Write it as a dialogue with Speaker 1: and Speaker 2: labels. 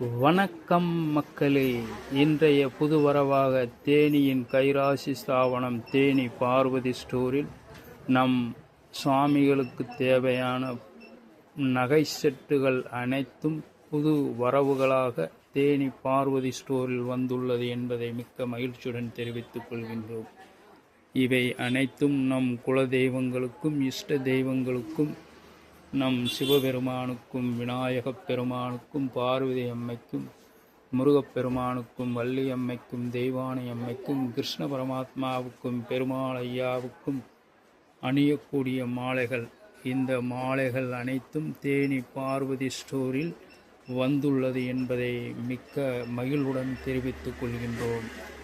Speaker 1: வணக்கம் மக்களே. இன்றைய புது வரவாக தேனியின் கைராசி ஸ்தாபனம் தேனி பார்வதி ஸ்டோரில் நம் சுவாமிகளுக்கு தேவையான நகை செட்டுகள் அனைத்தும் புது வரவுகளாக தேனி பார்வதி ஸ்டோரில் வந்துள்ளது என்பதை மிக்க மகிழ்ச்சியுடன் தெரிவித்துக் கொள்கின்றோம். இவை அனைத்தும் நம் குல தெய்வங்களுக்கும் இஷ்ட தெய்வங்களுக்கும் நம் சிவபெருமானுக்கும் விநாயகப் பெருமானுக்கும் பார்வதி அம்மைக்கும் முருகப்பெருமானுக்கும் வள்ளி அம்மைக்கும் தெய்வானை அம்மைக்கும் கிருஷ்ண பரமாத்மாவுக்கும் பெருமாள் ஐயாவுக்கும் அணியக்கூடிய மாலைகள். இந்த மாலைகள் அனைத்தும் தேனி பார்வதி ஸ்டோரில் வந்துள்ளது என்பதை மிக்க மகிழ்வுடன் தெரிவித்துக் கொள்கின்றோம்.